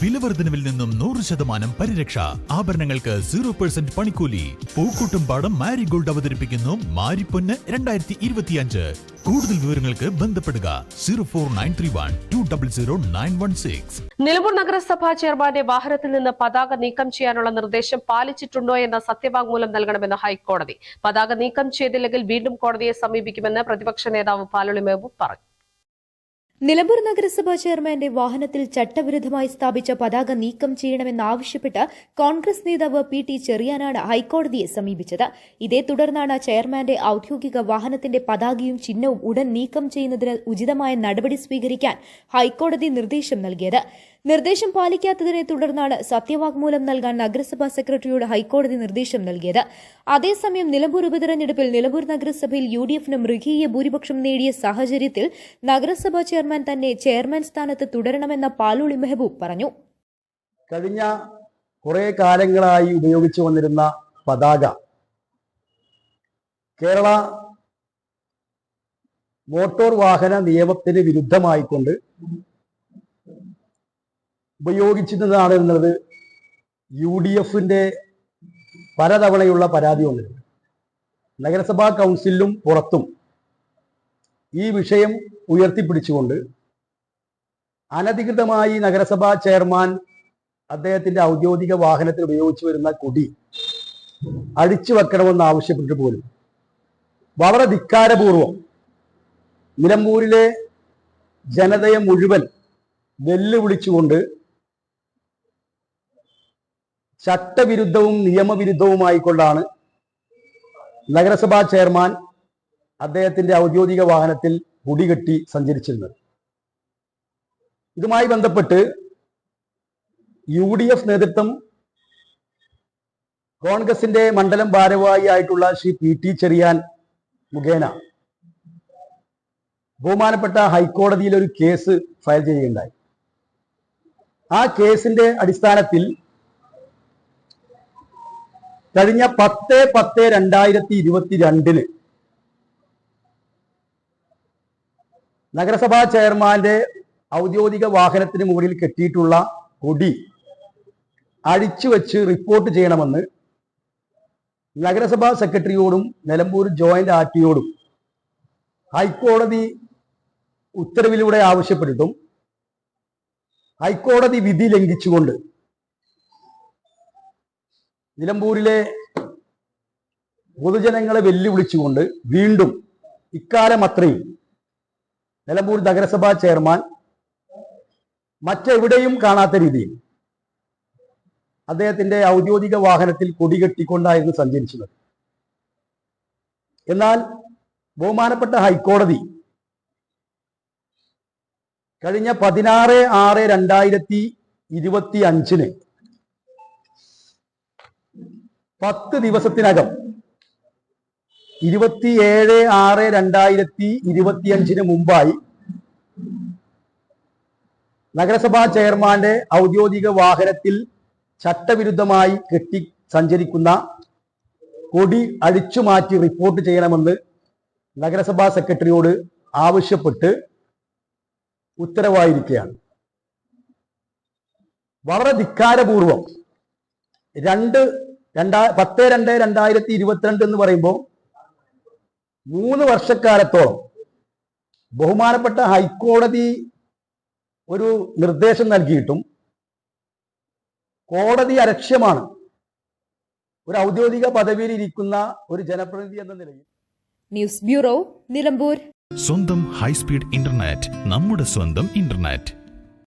വിലവർദ്ധനവിൽ നിന്നും നൂറ് ശതമാനം പരിരക്ഷ. ആഭരണങ്ങൾക്ക് സീറോ പെർസെന്റ് പണിക്കൂലി. പൂക്കൂട്ടും പാടം മാരിഗോൾഡ് അവതരിപ്പിക്കുന്നു മാരിപ്പൊന്ന് രണ്ടായിരത്തി ഇരുപത്തിയഞ്ച് കൂടുതൽ വിവരങ്ങൾക്ക് ബന്ധപ്പെടുക zero four nine three one two double zero nine one six. Nilambur നഗരസഭാ ചെയർമാന്റെ വാഹനത്തിൽ നിന്ന് പതാക നീക്കം ചെയ്യാനുള്ള നിർദ്ദേശം പാലിച്ചിട്ടുണ്ടോ എന്ന സത്യവാങ്മൂലം നൽകണമെന്ന് ഹൈക്കോടതി. പതാക നീക്കം ചെയ്തില്ലെങ്കിൽ വീണ്ടും കോടതിയെ സമീപിക്കുമെന്ന് പ്രതിപക്ഷ നേതാവ് പാലൊളി മെഹബൂബ് പറഞ്ഞു. നിലമ്പൂർ നഗരസഭാ ചെയർമാന്റെ വാഹനത്തിൽ ചട്ടവിരുദ്ധമായി സ്ഥാപിച്ച പതാക നീക്കം ചെയ്യണമെന്നാവശ്യപ്പെട്ട് കോൺഗ്രസ് നേതാവ് പി ടി ചെറിയാനാണ് ഹൈക്കോടതിയെ സമീപിച്ചത്. ഇതേ തുടർന്നാണ് ചെയർമാന്റെ ഔദ്യോഗിക വാഹനത്തിന്റെ പതാകയും ചിഹ്നവും ഉടൻ നീക്കം ചെയ്യുന്നതിന് ഉചിതമായ നടപടി സ്വീകരിക്കാൻ ഹൈക്കോടതി നിർദ്ദേശം നൽകിയത്. നിർദ്ദേശം പാലിക്കാത്തതിനെ തുടർന്നാണ് സത്യവാങ്മൂലം നൽകാൻ നഗരസഭാ സെക്രട്ടറിയോട് ഹൈക്കോടതി നിർദ്ദേശം നൽകിയത്. അതേസമയം നിലമ്പൂർ ഉപതെരഞ്ഞെടുപ്പിൽ നിലമ്പൂർ നഗരസഭയിൽ യു ഡി എഫിന് മൃഗീയ ഭൂരിപക്ഷം നേടിയ സാഹചര്യത്തിൽ നഗരസഭാ ചെയർമാൻ തന്നെ ചെയർമാൻ സ്ഥാനത്ത് തുടരണമെന്ന പാലോളി മെഹബൂബ് പറഞ്ഞു. കഴിഞ്ഞ കുറെ കാലങ്ങളായി ഉപയോഗിച്ചു വന്നിരുന്ന പതാക കേരള മോട്ടോർ വാഹന നിയമത്തിന് വിരുദ്ധമായിക്കൊണ്ട് ഉപയോഗിച്ചിരുന്നതാണ് എന്നുള്ളത് യു ഡി എഫിന്റെ പലതവണയുള്ള പരാതി വന്നിട്ടുണ്ട്. നഗരസഭാ കൗൺസിലും പുറത്തും ഈ വിഷയം ഉയർത്തിപ്പിടിച്ചുകൊണ്ട് അനധികൃതമായി നഗരസഭാ ചെയർമാൻ അദ്ദേഹത്തിന്റെ ഔദ്യോഗിക വാഹനത്തിൽ ഉപയോഗിച്ചു വരുന്ന കൊടി അഴിച്ചു വെക്കണമെന്ന് ആവശ്യപ്പെട്ടിട്ട് പോലും വളരെ ധിക്കാരപൂർവം നിലമ്പൂരിലെ ജനതയെ മുഴുവൻ വെല്ലുവിളിച്ചുകൊണ്ട് ചട്ടവിരുദ്ധവും നിയമവിരുദ്ധവുമായിക്കൊണ്ടാണ് നഗരസഭാ ചെയർമാൻ അദ്ദേഹത്തിന്റെ ഔദ്യോഗിക വാഹനത്തിൽ കുടികെട്ടി സഞ്ചരിച്ചിരുന്നത്. ഇതുമായി ബന്ധപ്പെട്ട് യു ഡി എഫ് നേതൃത്വം കോൺഗ്രസിന്റെ മണ്ഡലം ഭാരവാഹി ആയിട്ടുള്ള ശ്രീ പി ടി ചെറിയാൻ മുഖേന ബഹുമാനപ്പെട്ട ഹൈക്കോടതിയിൽ ഒരു കേസ് ഫയൽ ചെയ്യുകയുണ്ടായി. ആ കേസിന്റെ അടിസ്ഥാനത്തിൽ കഴിഞ്ഞ പത്ത് പത്ത് രണ്ടായിരത്തി ഇരുപത്തി രണ്ടിൽ നഗരസഭാ ചെയർമാന്റെ ഔദ്യോഗിക വാഹനത്തിന് മുകളിൽ കെട്ടിയിട്ടുള്ള കൊടി അഴിച്ചു വെച്ച് റിപ്പോർട്ട് ചെയ്യണമെന്ന് നഗരസഭാ സെക്രട്ടറിയോടും നിലമ്പൂർ ജോയിന്റ് ആർ ടിയോടും ഹൈക്കോടതി ഉത്തരവിലൂടെ ആവശ്യപ്പെട്ടിട്ടും ഹൈക്കോടതി വിധി ലംഘിച്ചുകൊണ്ട് നിലമ്പൂരിലെ പൊതുജനങ്ങളെ വെല്ലുവിളിച്ചുകൊണ്ട് വീണ്ടും ഇക്കാലം അത്രയും നിലമ്പൂർ നഗരസഭാ ചെയർമാൻ മറ്റെവിടെയും കാണാത്ത രീതിയിൽ അദ്ദേഹത്തിന്റെ ഔദ്യോഗിക വാഹനത്തിൽ കൊടികെട്ടിക്കൊണ്ടായിരുന്നു സഞ്ചരിച്ചത്. എന്നാൽ ബഹുമാനപ്പെട്ട ഹൈക്കോടതി കഴിഞ്ഞ പതിനാറ് ആറ് രണ്ടായിരത്തി ഇരുപത്തി അഞ്ചിന് പത്ത് ദിവസത്തിനകം. ഇരുപത്തിയേഴ് ആറ് രണ്ടായിരത്തി ഇരുപത്തിയഞ്ചിന് മുമ്പായി നഗരസഭാ ചെയർമാന്റെ ഔദ്യോഗിക വാഹനത്തിൽ ചട്ടവിരുദ്ധമായി കെട്ടി സഞ്ചരിക്കുന്ന കൊടി അഴിച്ചുമാറ്റി റിപ്പോർട്ട് ചെയ്യണമെന്ന് നഗരസഭാ സെക്രട്ടറിയോട് ആവശ്യപ്പെട്ട് ഉത്തരവായിരിക്കുകയാണ്. വളരെ ധിക്കാരപൂർവം രണ്ട് രണ്ടാ പത്ത് രണ്ട് രണ്ടായിരത്തി ഇരുപത്തിരണ്ട് എന്ന് പറയുമ്പോൾ മൂന്ന് വർഷക്കാലത്തോളം ബഹുമാനപ്പെട്ട ഹൈക്കോടതി ഒരു നിർദ്ദേശം നൽകിയിട്ടും കോടതി അലക്ഷ്യമാണ് ഒരു ഔദ്യോഗിക പദവിയിൽ ഇരിക്കുന്ന ഒരു ജനപ്രതിനിധി എന്ന നിലയിൽ. News bureau Nilambur. സ്വന്തം ഹൈസ്പീഡ് ഇന്റർനെറ്റ് നമ്മുടെ സ്വന്തം ഇന്റർനെറ്റ്.